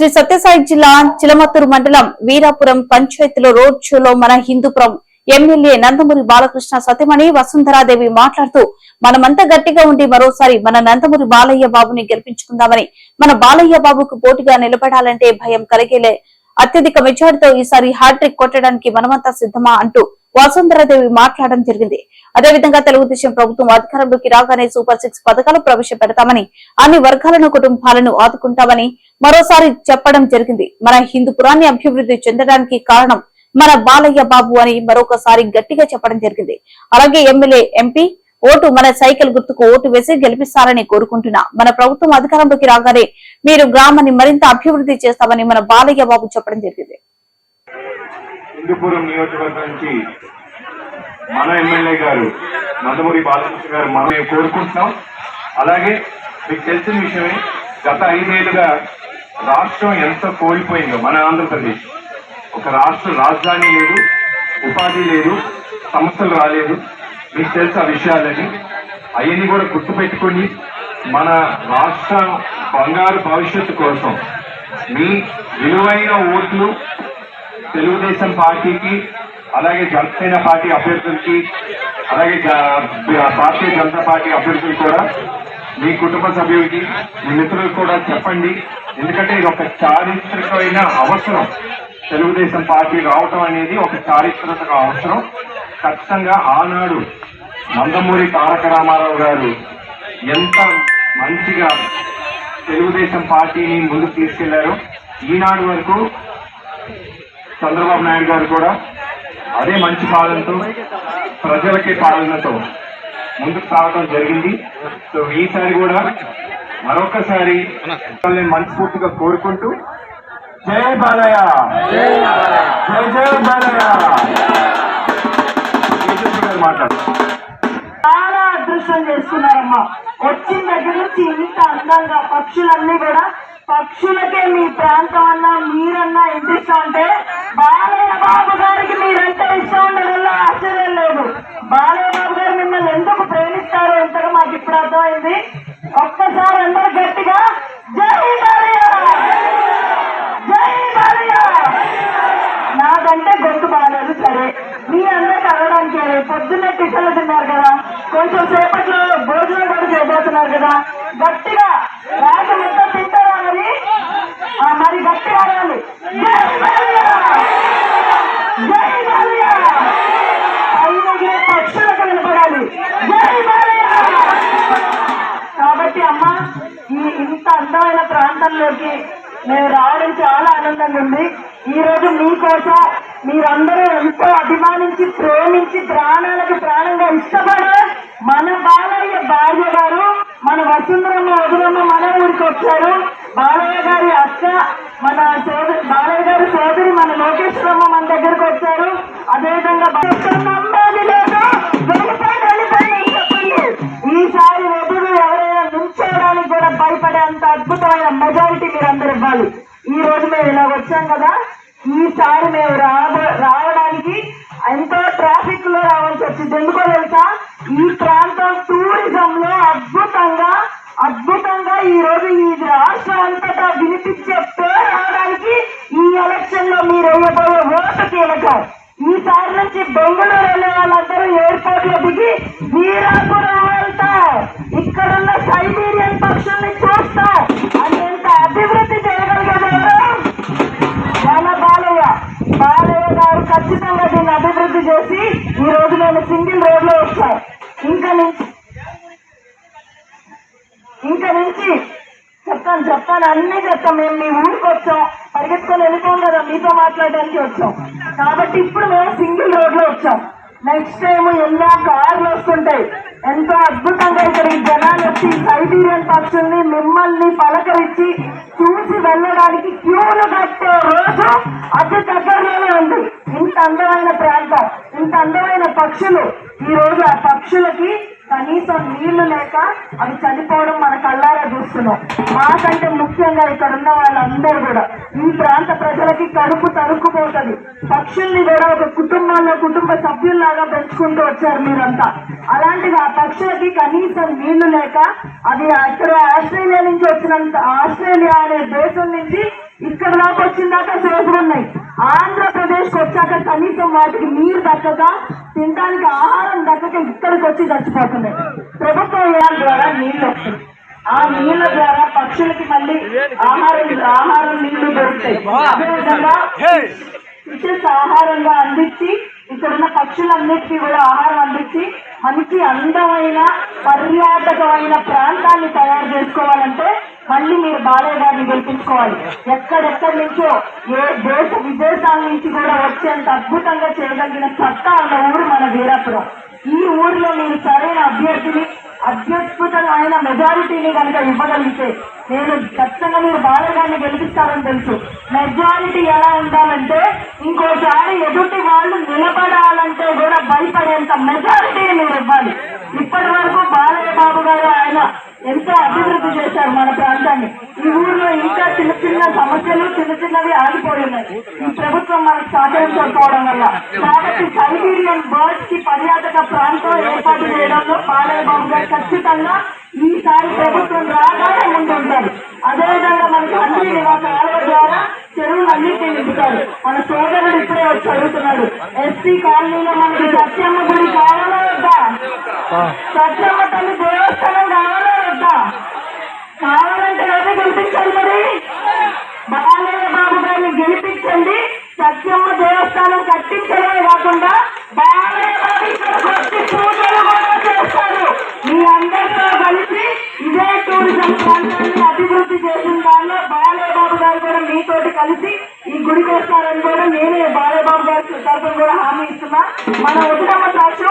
శ్రీ సత్యసాయి జిల్లా చిలమత్తూరు మండలం వీరాపురం పంచాయతీలో రోడ్ షోలో మన హిందూపురం ఎమ్మెల్యే నందమూరి బాలకృష్ణ సతీమణి వసుంధరాదేవి మాట్లాడుతూ మనమంతా గట్టిగా ఉండి మరోసారి మన నందమూరి బాలయ్య బాబుని గెలిపించుకుందామని మన బాలయ్య బాబుకు పోటీగా నిలబడాలంటే భయం కలిగేలే. అత్యధిక మెజార్టీతో ఈసారి హ్యాట్రిక్ కొట్టడానికి మనమంతా సిద్ధమా అంటూ వసుంధరాదేవి మాట్లాడడం జరిగింది. అదేవిధంగా తెలుగుదేశం ప్రభుత్వం అధికారంలోకి రాగానే సూపర్ సిక్స్ పథకాలు ప్రవేశపెడతామని అన్ని వర్గాలను కుటుంబాలను ఆదుకుంటామని మరోసారి చెప్పడం జరిగింది. మన హిందూపురాన్ని అభివృద్ధి చెందడానికి కారణం మన బాలయ్య బాబు అని మరొకసారి గట్టిగా చెప్పడం జరిగింది. అలాగే ఎమ్మెల్యే ఎంపీ ఓటు మన సైకిల్ గుర్తుకు ఓటు వేసి గెలిపిస్తారని కోరుకుంటున్నా. మన ప్రభుత్వం అధికారంలోకి రాగానే మీరు గ్రామాన్ని మరింత అభివృద్ధి చేస్తామని మన బాలయ్య బాబు చెప్పడం జరిగింది. హిందూపురం నియోజకవర్గం నుంచి మన ఎమ్మెల్యే గారు నందమూరి బాలకృష్ణ గారు మనం కోరుకుంటున్నాం. అలాగే మీకు తెలిసిన విషయమే గత ఐదేళ్ళుగా రాష్ట్రం ఎంత కోల్పోయిందో మన ఆంధ్రప్రదేశ్. ఒక రాష్ట్ర రాజధాని లేదు ఉపాధి లేదు సంస్థలు రాలేదు. మీకు తెలుసు ఆ విషయాలని అవన్నీ కూడా గుర్తుపెట్టుకొని మన రాష్ట్ర బంగారు భవిష్యత్తు కోసం మీ విలువైన ఓట్లు తెలుగుదేశం పార్టీకి అలాగే జనసేన పార్టీ అభ్యర్థులకి అలాగే భారతీయ జనతా పార్టీ అభ్యర్థులు కూడా మీ కుటుంబ సభ్యులకి మీ మిత్రులకు కూడా చెప్పండి. ఎందుకంటే ఇది ఒక చారిత్రకమైన అవసరం. తెలుగుదేశం పార్టీ రావటం అనేది ఒక చారిత్రక అవసరం. ఖచ్చితంగా ఆనాడు నందమూరి తారక రామారావు గారు ఎంత మంచిగా తెలుగుదేశం పార్టీని ముందుకు తీసుకెళ్ళారు. ఈనాడు వరకు చంద్రబాబు నాయుడు గారు కూడా అదే మంచి పాలనతో ప్రజలకే పాలనతో ముందుకు సాగడం జరిగింది. సో ఈసారి కూడా మరొకసారి మనస్ఫూర్తిగా కోరుకుంటూ జయ బాలయ్య! జయ జయ బాలయ్య! మాట్లాడు అదృష్టం చేస్తున్నారమ్మా వచ్చిన దగ్గర నుంచి ఇంత అందంగా పక్షులన్నీ కూడా పక్షులకే మీ ప్రాంతం అన్నా మీరన్నా ఎంత ఇష్టం అంటే బాలయ్య బాబు గారికి మీరంటే ఇష్టం ఉండడంలో ఆశ్చర్యం లేదు. బాలయ్య బాబు గారు మిమ్మల్ని ఎందుకు ప్రేమిస్తారు ఎంతగా మాకు ఇప్పుడు అర్థమైంది. ఒక్కసారి అందరూ గట్టిగా జై బాలయ్య! జై బాలయ్య! నాకంటే గొంతు బాగాలేదు సరే. మీ అందరికి అడగడానికి పొద్దున్నే టిఫిన్లు తిన్నారు కదా. కొంచెం సేపట్లో భోజనం కూడా చేయబోతున్నారు కదా. గట్టిగా రాక ఎంత తింటారా మరి? మరి గట్టిగా అడగాలి పక్షులకు వినపడాలి కాబట్టి అమ్మ ఈ ఇంత అందమైన ప్రాంతంలోకి మేము రావడం చాలా ఆనందంగా ఉంది. ఈ రోజు మీకోసం మీరందరూ ఎంతో అభిమానించి ప్రేమించి ప్రాణాలకు ప్రాణంగా ఇష్టపడారు మన బాలయ్య భార్య గారు మన వసుంధరమ్మ వదులమ్మ మన ఊరికి వచ్చారు. బాలయ్య గారి అక్క మన సోదరి బాలయ్య గారి సోదరి మన లోకేశ్వరమ్మ మన దగ్గరకు వచ్చారు. అదేవిధంగా లేదు ఈసారి వదులు ఎవరైనా నుంచోడానికి కూడా భయపడే అంత అద్భుతమైన మెజారిటీ మీరందరూ ఇవ్వాలి. ఈ రోజు మేము ఇలా వచ్చాం కదా. ఈసారి మేము రావడానికి ఎంతో ట్రాఫిక్లో రావాల్సి వచ్చింది? ఎందుకో తెలుసా? ఈ ప్రాంతం టూరిజం లో అద్భుతంగా అద్భుతంగా ఈ రోజు ఈ రాష్ట్రం అంతటా వినిపించే పేరు రావడానికి ఈ ఎలక్షన్లో మీరు వేయబోయే ఓటు కీలకం ఈసారి నుంచి బెంగళూరు వెళ్ళే వాళ్ళందరూ ఎయిర్పోర్ట్లో దిగి వీరాపురం వెళ్తారు ఇక్కడున్న సైబీరియన్ పక్షుల్ని చూస్తారు అని ఎంత అభివృద్ధి చేయగలిగారు మన బాలయ్య బాలయ్య గారు ఖచ్చితంగా దీన్ని అభివృద్ధి చేసి ఈ రోజు మేము సింగిల్ రోడ్లో వచ్చాం ఇంకా నుంచి గురించి చెప్తాను చెప్తాను అన్ని చెప్తాం. మేము మీ ఊరికి వచ్చాం. పరిగెత్తుకొని వెళ్ళిపోం కదా మీతో మాట్లాడడానికి వచ్చాం. కాబట్టి ఇప్పుడు మేము సింగిల్ రోడ్లో వచ్చాం. నెక్స్ట్ టైం ఎన్నో కార్లు వస్తుంటాయి. ఎంతో అద్భుతంగా ఇక్కడ ఈ జనాలు వచ్చి సైబీరియన్ పక్షుల్ని మిమ్మల్ని పలకరించి చూసి వెళ్ళడానికి క్యూలు కట్టే రోజు అతి దగ్గరలోనే ఉంది. ఇంత అందమైన ప్రాంతం ఇంత అందమైన పక్షులు. ఈ రోజు ఆ పక్షులకి కనీసం నీళ్ళు లేక అవి చనిపోవడం మన కళ్ళారా చూస్తున్నాం. మాకంటే ముఖ్యంగా ఇక్కడ ఉన్న వాళ్ళందరూ కూడా ఈ ప్రాంత ప్రజలకి కడుపు తరుక్కుపోతుంది. పక్షుల్ని కూడా ఒక కుటుంబాల్లో కుటుంబ సభ్యుల్లాగా పెంచుకుంటూ వచ్చారు మీరంతా. అలాంటిది ఆ పక్షులకి కనీసం నీళ్ళు లేక అవి అక్కడ ఆస్ట్రేలియా నుంచి వచ్చినంత ఆస్ట్రేలియా అనే దేశం నుంచి ఇక్కడ దాకా వచ్చిందాక సేఫ్ ఉన్నాయి ఆంధ్రప్రదేశ్కి వచ్చాక కనీసం వాటికి నీరు దక్కక తినడానికి ఆహారం దక్కక ఇక్కడికి వచ్చి చచ్చిపోతున్నాయి. ప్రభుత్వం వ్యయాల ద్వారా నీళ్ళు వస్తాయి. ఆ నీళ్ళ ద్వారా పక్షులకి మళ్ళీ ఆహారం ఆహారం నీళ్ళు దొరుకుతాయి. అదేవిధంగా ఫిషెస్ ఆహారంగా అందించి ఇక్కడున్న పక్షులన్నిటికీ కూడా ఆహారం అందించి మంచి అందమైన పర్యాటకమైన ప్రాంతాన్ని తయారు చేసుకోవాలంటే మళ్ళీ మీరు బాలయ్య గారిని గెలిపించుకోవాలి. ఎక్కడెక్కడి నుంచో ఏ దేశ విదేశాల నుంచి కూడా వచ్చేంత అద్భుతంగా చేయగలిగిన సత్తా ఉన్న ఊరు మన వీరాపురం. ఈ ఊరిలో మీరు సరైన అభ్యర్థిని అత్యద్భుతమైన మెజారిటీని కనుక ఇవ్వగలిగితే నేను ఖచ్చితంగా మీరు బాలయ్య గెలిపిస్తారని తెలుసు. మెజారిటీ ఎలా ఉండాలంటే ఇంకోసారి ఎదుటి వాళ్ళు నిలబడాలంటే కూడా భయపడేంత మెజారిటీని మీరు ఇవ్వాలి. ఇప్పటి వరకు బాలయ్య బాబు గారు ఆయన ఎంతో అభివృద్ధి చేశారు మన ప్రాంతాన్ని. ఈ ఊర్లో ఇంకా చిన్న చిన్న సమస్యలు చిన్న చిన్నవి ఆగిపోయి ఉన్నాయి. ఈ ప్రభుత్వం మనకు సహకరించకపోవడం వల్ల. కాబట్టి సైబీరియన్ బర్డ్స్కి పర్యాటక ప్రాంతం ఏర్పాటు చేయడంలో బాలయ్య బాబు గారు ఖచ్చితంగా ఈసారి ప్రభుత్వం రాగానే ముందుంటారు అదేవిధంగా మనకి అన్ని నివాస ఆలయ ద్వారా చెరువులన్నింటినీ నింపుతారు మన సోదరుడు ఇప్పుడే వచ్చి అడుగుతున్నాడు ఎస్సీ కాలనీలో మనకి సత్యమ్మ గుడి కావాలా వద్దా సత్యమ్మ తల్లి దేవస్థానం కావాలా వద్దా గెలిపించండి మరి బాలయ్య బాబు గారిని గెలిపించండి. సత్యమ్మ దేవస్థానం కట్టించడమే కాకుండా బాలయ్య బాబు ఇక్కడికి వచ్చి పూజలు కూడా చేస్తారు. మీ అందరితో కలిసి ఇదే టూరిజం ప్రాంతాన్ని అభివృద్ధి చేసిన దానిలో బాలయ్య బాబు గారు కూడా మీతోటి కలిసి ఈ గుడికి వస్తారని కూడా నేనే బాలయ్య బాబు గారి తరఫున కూడా హామీ ఇస్తున్నా. మన ఉత్తమ